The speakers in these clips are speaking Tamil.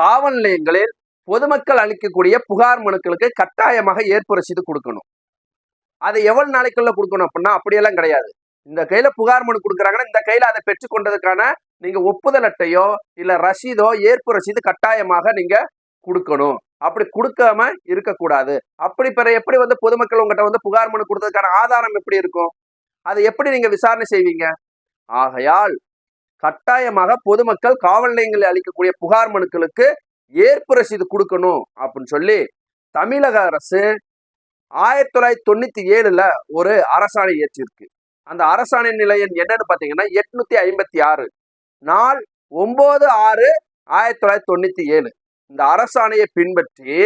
காவல் நிலையங்களில் பொதுமக்கள் அளிக்கக்கூடிய புகார் மனுக்களுக்கு கட்டாயமாக ஏற்பு ரசீது கொடுக்கணும். அதை எவ்வளவு நாளைக்குள்ள கொடுக்கணும் அப்படின்னா அப்படியெல்லாம் கிடையாது. இந்த கையில புகார் மனு கொடுக்குறாங்கன்னா இந்த கையில அதை பெற்றுக்கொண்டதுக்கான நீங்க ஒப்புதல் அட்டையோ இல்ல ரசீதோ ஏற்பு ரசீது கட்டாயமாக நீங்க கொடுக்கணும். அப்படி கொடுக்காம இருக்கக்கூடாது. அப்படி பிற எப்படி வந்து பொதுமக்கள் உங்ககிட்ட வந்து புகார் மனு கொடுத்ததுக்கான ஆதாரம் எப்படி இருக்கும்? அதை எப்படி நீங்க விசாரணை செய்வீங்க? ஆகையால் கட்டாயமாக பொதுமக்கள் காவல் நிலையங்களில் அளிக்கக்கூடிய புகார் மனுக்களுக்கு ஏற்பு ரசீது கொடுக்கணும் அப்படின்னு சொல்லி தமிழக அரசு ஆயிரத்தி தொள்ளாயிரத்தி தொண்ணூத்தி ஏழுல ஒரு அரசாணை இயற்றிருக்கு அந்த அரசாணை நிலையம் என்னன்னு பாத்தீங்கன்னா எட்நூத்தி ஐம்பத்தி ஆறு. நாள் ஒன்பது ஆறு ஆயிரத்தி தொள்ளாயிரத்தி தொண்ணூத்தி ஏழு. இந்த அரசாணையை பின்பற்றி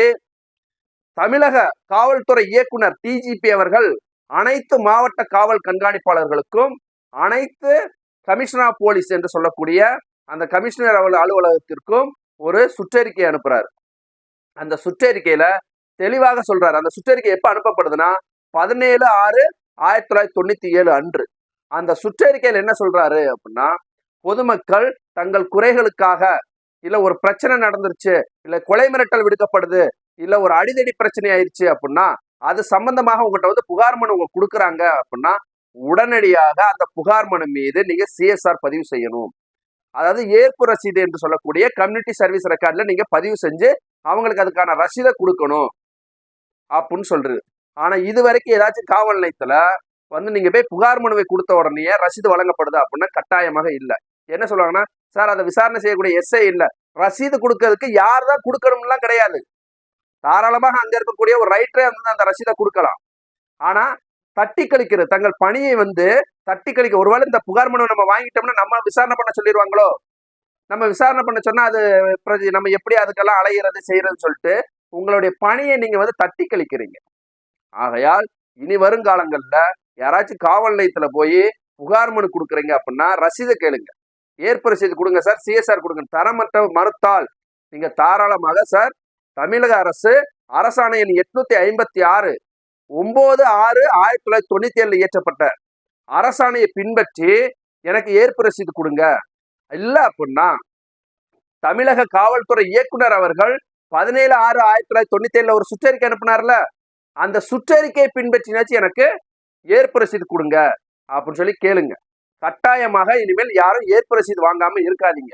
தமிழக காவல்துறை இயக்குனர் டிஜிபி அவர்கள் அனைத்து மாவட்ட காவல் கண்காணிப்பாளர்களுக்கும் அனைத்து கமிஷனர் ஆஃப் போலீஸ் என்று சொல்லக்கூடிய அந்த கமிஷனர் அவர்கள் அலுவலகத்திற்கும் ஒரு சுற்றறிக்கை அனுப்புறாரு. அந்த சுற்றறிக்கையில தெளிவாக சொல்றாரு. அந்த சுற்றறிக்கை எப்ப அனுப்பப்படுதுன்னா பதினேழு ஆறு ஆயிரத்தி தொள்ளாயிரத்தி தொண்ணூத்தி ஏழு அன்று. அந்த சுற்றறிக்கையில் என்ன சொல்றாரு அப்படின்னா பொதுமக்கள் தங்கள் குறைகளுக்காக இல்ல ஒரு பிரச்சனை நடந்துருச்சு இல்ல கொலை மிரட்டல் விடுக்கப்படுது இல்ல ஒரு அடிதடி பிரச்சனை ஆயிடுச்சு அப்படின்னா அது சம்பந்தமாக உங்கள்கிட்ட வந்து புகார் மனு உங்க கொடுக்குறாங்க அப்படின்னா உடனடியாக அந்த புகார் மனு மீது நீங்க சிஎஸ்ஆர் பதிவு செய்யணும். அதாவது ஏற்பு ரசீது என்று சொல்லக்கூடிய கம்யூனிட்டி சர்வீஸ் ரெக்கார்ட்ல நீங்க பதிவு செஞ்சு அவங்களுக்கு அதுக்கான ரசீதை கொடுக்கணும் அப்படின்னு சொல்றது. ஆனா இது வரைக்கும் ஏதாச்சும் காவல் நிலையத்துல வந்து நீங்க போய் புகார் மனுவை கொடுத்த உடனே ரசீது வழங்கப்படுது அப்படின்னா கட்டாயமாக இல்லை. என்ன சொல்லுவாங்கன்னா சார் அதை விசாரணை செய்யக்கூடிய எஸ்ஐ இல்லை. ரசீது கொடுக்கறதுக்கு யார் தான் கொடுக்கணும்லாம் கிடையாது. தாராளமாக அங்க இருக்கக்கூடிய ஒரு ரைட்டரே வந்து அந்த ரசீதை கொடுக்கலாம். ஆனா தட்டி கழிக்கிறது. தங்கள் பணியை வந்து தட்டி கழிக்க. ஒருவேளை இந்த புகார் மனு நம்ம வாங்கிட்டோம்னா நம்ம விசாரணை பண்ண சொல்லிடுவாங்களோ? நம்ம விசாரணை பண்ண சொன்னா அது பிரதி நம்ம எப்படி அதுக்கெல்லாம் அலையிறது செய்யறதுன்னு சொல்லிட்டு உங்களுடைய பணியை நீங்க வந்து தட்டி கழிக்கிறீங்க. ஆகையால் இனி வருங்காலங்கள்ல யாராச்சும் காவல் நிலையத்துல போய் புகார் மனு கொடுக்குறீங்க அப்படின்னா ரசீதை கேளுங்க. ஏற்பு ரசீது கொடுங்க சார். சிஎஸ்ஆர் கொடுங்க. தரமற்ற மறுத்தால் நீங்க தாராளமாக சார் தமிழக அரசு அரசாணையின் எட்நூத்தி ஐம்பத்தி ஆறு ஒன்பது ஆறு ஆயிரத்தி தொள்ளாயிரத்தி தொண்ணூத்தி ஏழுல இயற்றப்பட்ட அரசாணையை பின்பற்றி எனக்கு ஏற்பு ரசீது கொடுங்க. இல்ல அப்படின்னா தமிழக காவல்துறை இயக்குனர் அவர்கள் பதினேழு ஆறு ஆயிரத்தி தொள்ளாயிரத்தி தொண்ணூத்தி ஏழுல ஒரு சுற்றறிக்கை அனுப்புனார்ல அந்த சுற்றறிக்கையை பின்பற்றினாச்சு எனக்கு ஏற்பு ரசீது கொடுங்க அப்படின்னு சொல்லி கேளுங்க. கட்டாயமாக இனிமேல் யாரும் ஏற்பு ரசீது வாங்காம இருக்காதீங்க.